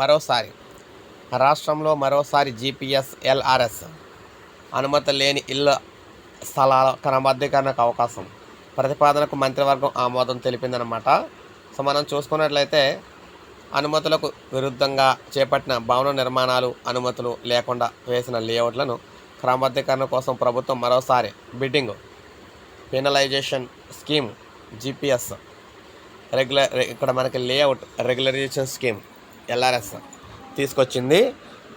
మరోసారి. రాష్ట్రంలో మరోసారి జీపీఎస్ ఎల్ఆర్ఎస్ అనుమతి లేని ఇళ్ళ స్థలాల క్రమబద్ధీకరణకు అవకాశం. ప్రతిపాదనకు మంత్రివర్గం ఆమోదం తెలిపిందనమాట సో మనం చూసుకున్నట్లయితే అనుమతులకు విరుద్ధంగా చేపట్టిన భవన నిర్మాణాలు అనుమతులు లేకుండా వేసిన లేఅవుట్లను క్రమబద్ధీకరణ కోసం ప్రభుత్వం మరోసారి bidding penalisation scheme GPS regular ఇక్కడ మనకి లేఅవుట్ రెగ్యులరైజేషన్ స్కీమ్ ఎల్ఆర్ఎస్ తీసుకొచ్చింది.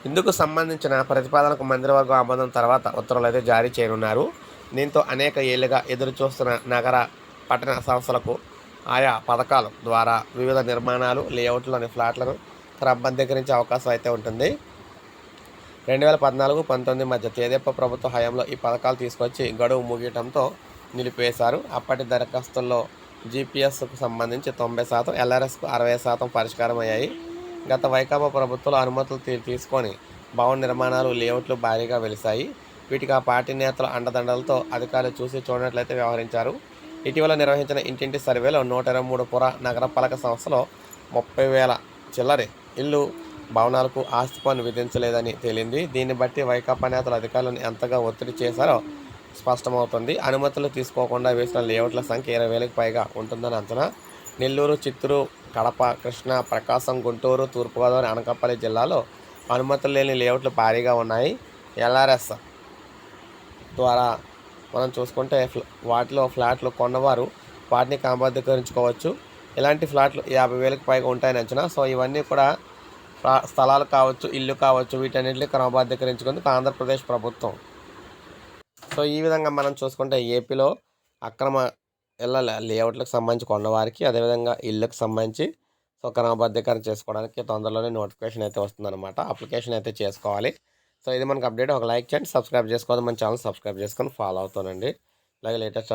ఇందుకు సంబంధించిన ప్రతిపాదనకు మంత్రివర్గం ఆమోదం తర్వాత ఉత్తర్వులు అయితే జారీ చేయనున్నారు. దీంతో అనేక ఏళ్ళుగా ఎదురు చూస్తున్న నగర పట్టణ సంస్థలకు ఆయా పథకాల ద్వారా వివిధ నిర్మాణాలు లేఅవుట్లోని ఫ్లాట్లను క్రమబద్ధీకరించే అవకాశం అయితే ఉంటుంది. రెండు వేల పద్నాలుగు పంతొమ్మిది మధ్య తేదెప్ప ప్రభుత్వ హయాంలో ఈ పథకాలు తీసుకొచ్చి గడువు ముగియటంతో నిలిపివేశారు. అప్పటి దరఖాస్తుల్లో జీపీఎస్కు సంబంధించి తొంభై శాతం ఎల్ఆర్ఎస్కు అరవై శాతం పరిష్కారం అయ్యాయి గత వైకాపా ప్రభుత్వంలో అనుమతులు తీసుకొని భవన నిర్మాణాలు లేఅవుట్లు భారీగా వెలిశాయి. వీటికి ఆ పార్టీ నేతల అండదండలతో అధికారులు చూసి చూడనట్లయితే వ్యవహరించారు. ఇటీవల నిర్వహించిన ఇంటింటి సర్వేలో నూట ఇరవై మూడు పుర నగరపాలక సంస్థలో ముప్పై వేల చిల్లరి ఇల్లు భవనాలకు ఆస్తి పన్ను విధించలేదని తేలింది. దీన్ని బట్టి వైకాపా నేతలు అధికారులను ఎంతగా ఒత్తిడి చేశారో స్పష్టమవుతుంది. అనుమతులు తీసుకోకుండా వేసిన లేఅవుట్ల సంఖ్య ఇరవై వేలకు పైగా ఉంటుందని అంచనా. నెల్లూరు చిత్తూరు కడప కృష్ణా ప్రకాశం గుంటూరు తూర్పుగోదావరి అనకాపల్లి జిల్లాలో అనుమతులు లేని లేఅవుట్లు భారీగా ఉన్నాయి. ఎల్ఆర్ఎస్ ద్వారా మనం చూసుకుంటే వాటిలో ఫ్లాట్లు కొన్నవారు వాటిని క్రమబద్ధీకరించుకోవచ్చు. ఇలాంటి ఫ్లాట్లు యాభై వేలకు పైగా ఉంటాయని అంచనా. సో ఇవన్నీ కూడా ఫ్లా- స్థలాలు కావచ్చు ఇల్లు కావచ్చు వీటన్నిటిని క్రమబద్ధీకరించుకుందుకు ఆంధ్రప్రదేశ్ ప్రభుత్వం. సో ఈ విధంగా మనం చూసుకుంటే ఏపీలో అక్రమ ఇలా లే- లేఅవుట్లకు సంబంధించి కొన్నవారికి అదేవిధంగా ఇళ్ళకి సంబంధించి సో క్రమబద్ధీకరణ చేసుకోవడానికి తొందరలోనే నోటిఫికేషన్ అయితే వస్తుందన్నమాట. అప్లికేషన్ అయితే చేసుకోవాలి. సో ఇది మనకు అప్డేట్. ఒక లైక్ చేయండి సబ్స్క్రైబ్ చేసుకోవాలి మన ఛానల్ సబ్స్క్రైబ్ చేసుకొని ఫాలో అవుతానండి. అలాగే లేటెస్ట్